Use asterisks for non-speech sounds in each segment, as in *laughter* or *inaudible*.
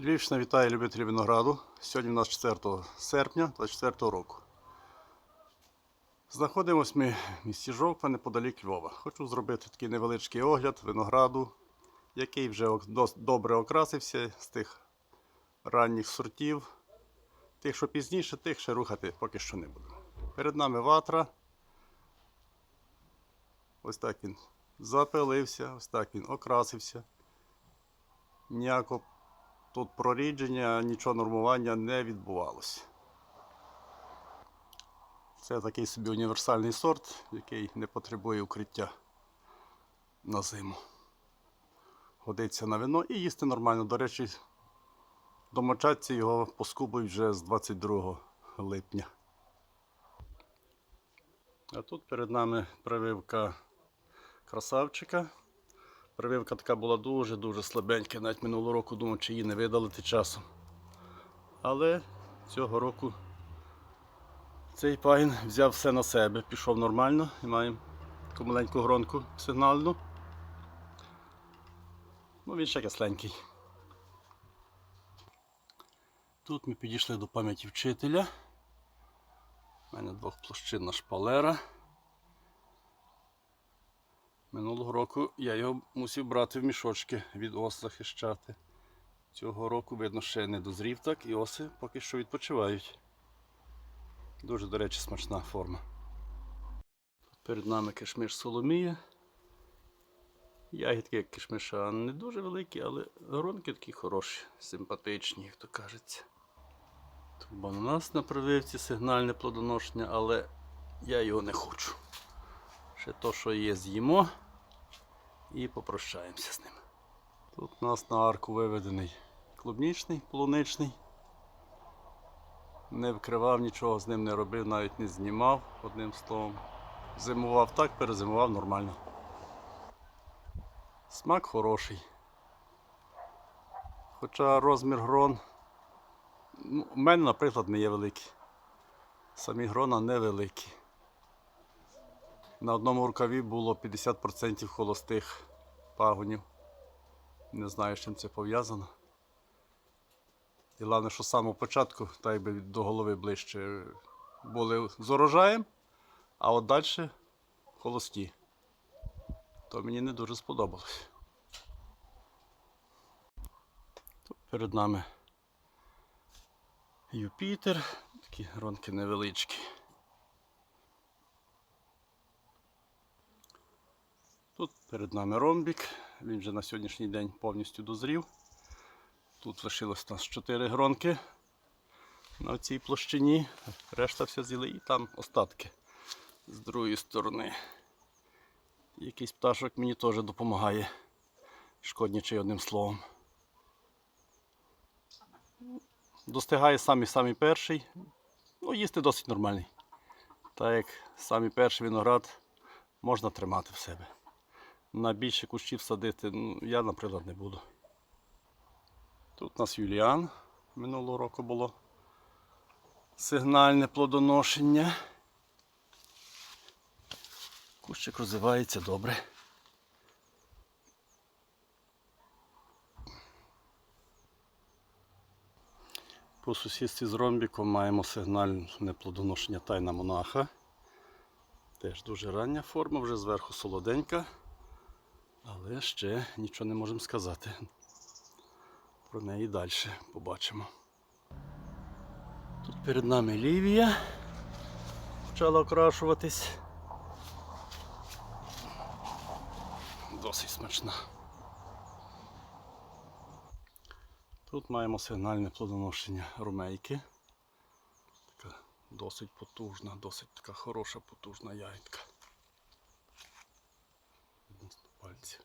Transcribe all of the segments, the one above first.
Львівщина вітає любителів винограду. Сьогодні у нас 4 серпня 2024 року. Знаходимось ми в місті Жовква неподалік Львова. Хочу зробити такий невеличкий огляд винограду, який вже добре окрасився з тих ранніх сортів. Тих, що пізніше, тих ще рухати поки що не буду. Перед нами ватра. Ось так він запилився, ось так він окрасився. Ніякого тут прорідження, нічого нормування не відбувалося. Це такий собі універсальний сорт, який не потребує укриття на зиму. Годиться на вино і їсти нормально. До речі, домочадці його поскубують вже з 22 липня. А тут перед нами прививка красавчика. Прививка така була дуже-дуже слабенька. Навіть минулого року думав, чи її не видалити часом. Але цього року цей пагін взяв все на себе, пішов нормально і маємо таку маленьку гронку сигнальну. Ну, він ще кисленький. Тут ми підійшли до пам'яті вчителя. У мене двохплощинна шпалера. Минулого року я його мусив брати в мішочки від ос захищати. Цього року, видно, ще не дозрів так, і оси поки що відпочивають. Дуже, до речі, смачна форма. Перед нами кишмиш Соломія. Ягідки, як кишмиша, не дуже великі, але гронки такі хороші, симпатичні, як то кажеться. Тут бананас на прививці, сигнальне плодоношення, але я його не хочу. Ще то, що є, з'їмо і попрощаємося з ним. Тут у нас на арку виведений клубнічний, полуничний. Не вкривав нічого, з ним не робив, навіть не знімав одним словом. Зимував так, перезимував нормально. Смак хороший. Хоча розмір грон. Ну, у мене, наприклад, не є великий. Самі грона невеликі. На одному рукаві було 50% холостих пагонів. Не знаю, з чим це пов'язано. І головне, що з самого початку, так якби до голови ближче, були з урожаєм, а от далі холості. То мені не дуже сподобалось. Тут перед нами Юпітер, такі гронки невеличкі. Тут перед нами ромбік, він вже на сьогоднішній день повністю дозрів. Тут лишилось нас 4 гронки на цій площині, решта все з'їли і там остатки з другої сторони. Якийсь пташок мені теж допомагає, шкоднячий одним словом. Достигає самий самий перший, ну їсти досить нормальний. Так як самий перший виноград можна тримати в себе на більше кущів садити, ну, я, наприклад, не буду. Тут у нас Юліан минулого року було сигнальне плодоношення. Кущик розвивається добре. По сусідстві з ромбіком маємо сигнальне плодоношення тайна монаха. Теж дуже рання форма, вже зверху солоденька. Але ще нічого не можемо сказати. Про неї далі побачимо. Тут перед нами Лівія почала окрашуватись. Досить смачна. Тут маємо сигнальне плодоношення румейки. Така досить потужна, досить така хороша потужна ягідка. Пальці.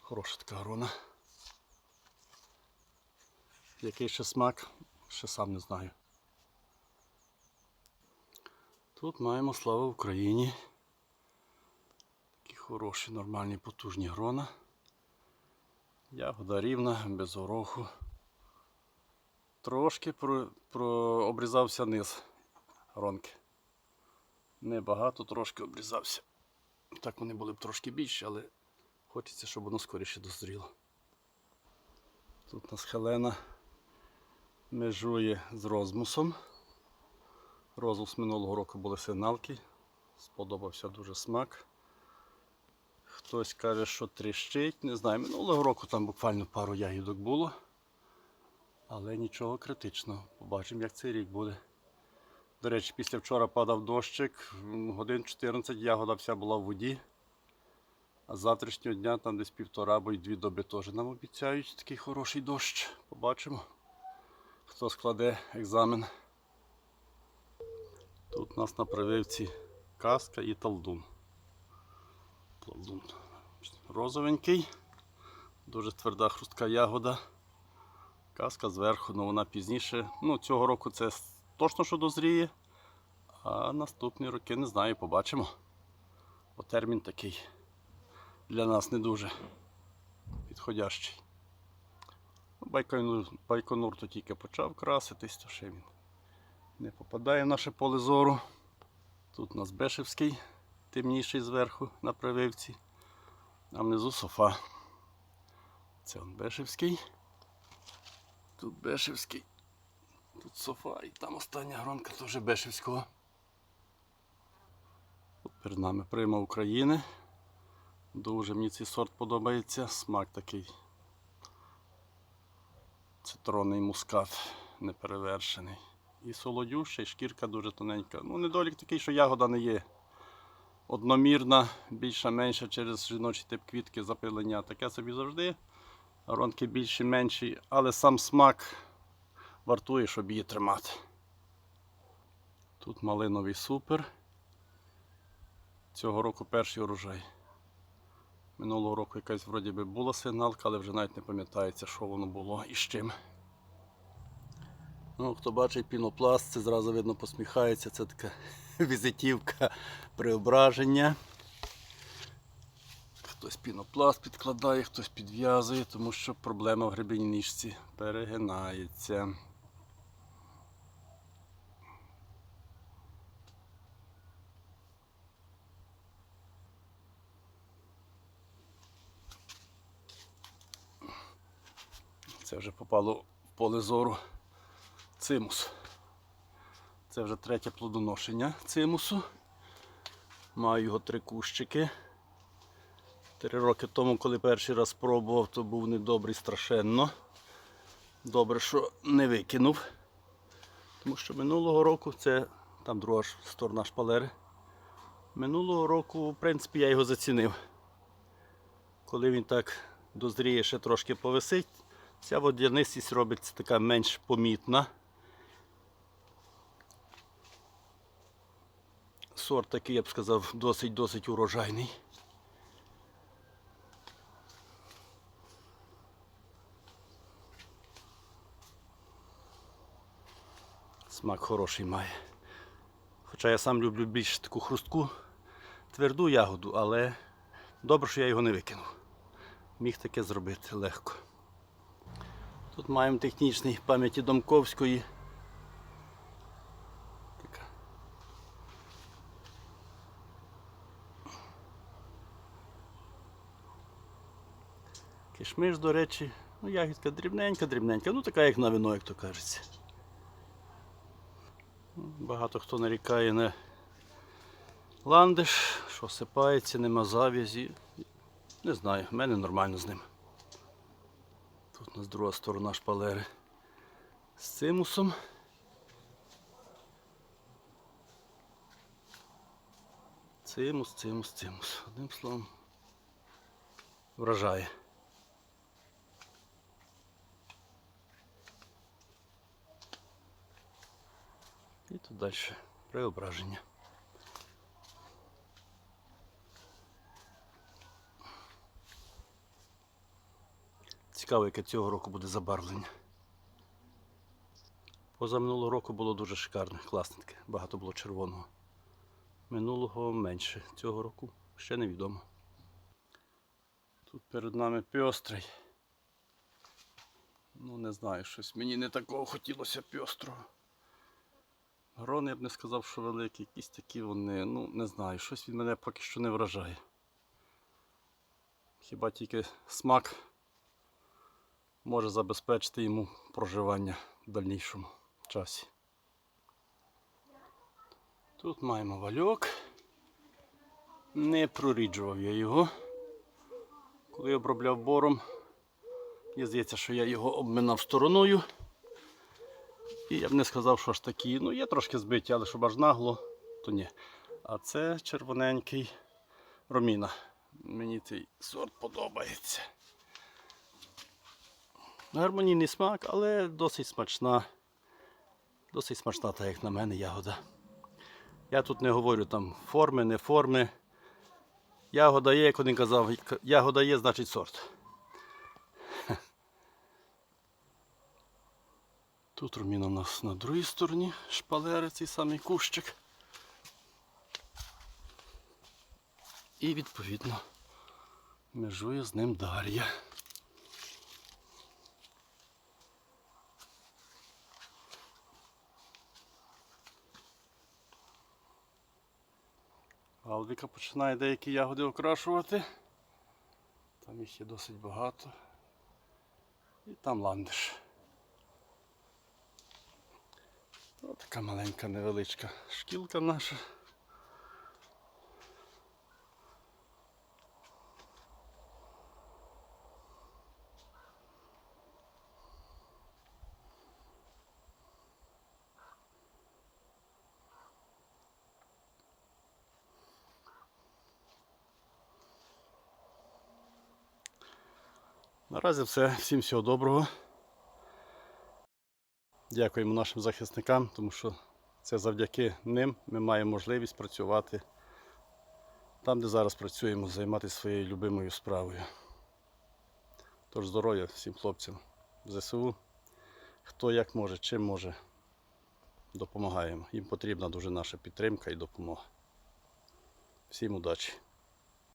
Хороша така грона. Який ще смак, ще сам не знаю. Тут маємо слава Україні. Такі хороші, нормальні, потужні грона. Ягода рівна, без гороху. Трошки про, про, обрізався низ гронки. Небагато трошки обрізався. Так вони були б трошки більші, але хочеться, щоб воно скоріше дозріло. Тут у нас Хелена межує з розмусом. Розмус минулого року були сигналки. Сподобався дуже смак. Хтось каже, що тріщить. Не знаю, минулого року там буквально пару ягідок було. Але нічого критичного. Побачимо, як цей рік буде. До речі, після вчора падав дощик, годин 14 ягода вся була в воді. А з завтрашнього дня там десь півтора або й дві доби теж нам обіцяють такий хороший дощ. Побачимо, хто складе екзамен. Тут у нас на прививці каска і талдун. Талдун розовенький, дуже тверда хрустка ягода. Каска зверху, але вона пізніше. Ну, цього року це точно що дозріє. А наступні роки не знаю, побачимо. Бо термін такий для нас не дуже підходящий. Ну, Байконур, Байконур то тільки почав краситись, то ще він не попадає в наше поле зору. Тут у нас Бешевський, темніший зверху на прививці, а внизу софа. Це он Бешевський. Тут Бешевський. Тут софа і там остання гронка теж Бешевського. Тут перед нами прима України. Дуже мені цей сорт подобається. Смак такий. Цитронний мускат неперевершений. І солодюща, і шкірка дуже тоненька. Ну, недолік такий, що ягода не є одномірна, більша менша через жіночий тип квітки запилення. Таке собі завжди. Ронки більші, менші, але сам смак вартує, щоб її тримати. Тут малиновий супер. Цього року перший урожай. Минулого року якась вроді би була сигналка, але вже навіть не пам'ятається, що воно було і з чим. Ну, хто бачить пінопласт, це зразу видно посміхається. Це така *laughs* візитівка преображення. Хтось пінопласт підкладає, хтось підв'язує, тому що проблема в гребеній ніжці перегинається. Це вже попало в поле зору цимус. Це вже третє плодоношення цимусу. Маю його три кущики. Три роки тому, коли перший раз пробував, то був недобрий страшенно. Добре, що не викинув. Тому що минулого року це там друга сторона шпалери. Минулого року, в принципі, я його зацінив. Коли він так дозріє, ще трошки повисить, ця водянистість робиться така менш помітна. Сорт такий, я б сказав, досить-досить урожайний. Смак хороший має. Хоча я сам люблю більш таку хрустку, тверду ягоду, але добре, що я його не викинув. Міг таке зробити легко. Тут маємо технічний пам'яті Домковської. Кишмиш, до речі, ну ягідка дрібненька, дрібненька, ну така як на вино, як то кажеться. Багато хто нарікає на ландиш, що сипається, нема зав'язі. Не знаю, в мене нормально з ним. Тут у нас друга сторона шпалери з цимусом. Цимус, цимус, цимус. Одним словом, вражає. І тут далі преображення. Цікаво, яке цього року буде забарвлення. Поза минулого року було дуже шикарне, класне таке, багато було червоного. Минулого менше. Цього року ще невідомо. Тут перед нами пьострий. Ну, не знаю, щось мені не такого хотілося пьострого. Грони я б не сказав, що великі, якісь такі вони, ну не знаю, щось він мене поки що не вражає. Хіба тільки смак може забезпечити йому проживання в дальнішому часі. Тут маємо вальок. Не проріджував я його. Коли обробляв бором, мені здається, що я його обминав стороною. І я б не сказав, що аж такі. Ну, є трошки збиті, але щоб аж нагло, то ні. А це червоненький роміна. Мені цей сорт подобається. Гармонійний смак, але досить смачна. Досить смачна, так як на мене, ягода. Я тут не говорю там форми, не форми. Ягода є, як один казав, ягода є, значить сорт. *laughs* Тут руміна у нас на другій стороні шпалери, цей самий кущик. І відповідно межує з ним Дар'я. Галдика починає деякі ягоди окрашувати. Там їх є досить багато. І там ландиш. Ось така маленька невеличка шкілка наша. Наразі все. Всім всього доброго. Дякуємо нашим захисникам, тому що це завдяки ним ми маємо можливість працювати там, де зараз працюємо, займатися своєю любимою справою. Тож здоров'я всім хлопцям ЗСУ. Хто як може, чим може, допомагаємо. Їм потрібна дуже наша підтримка і допомога. Всім удачі!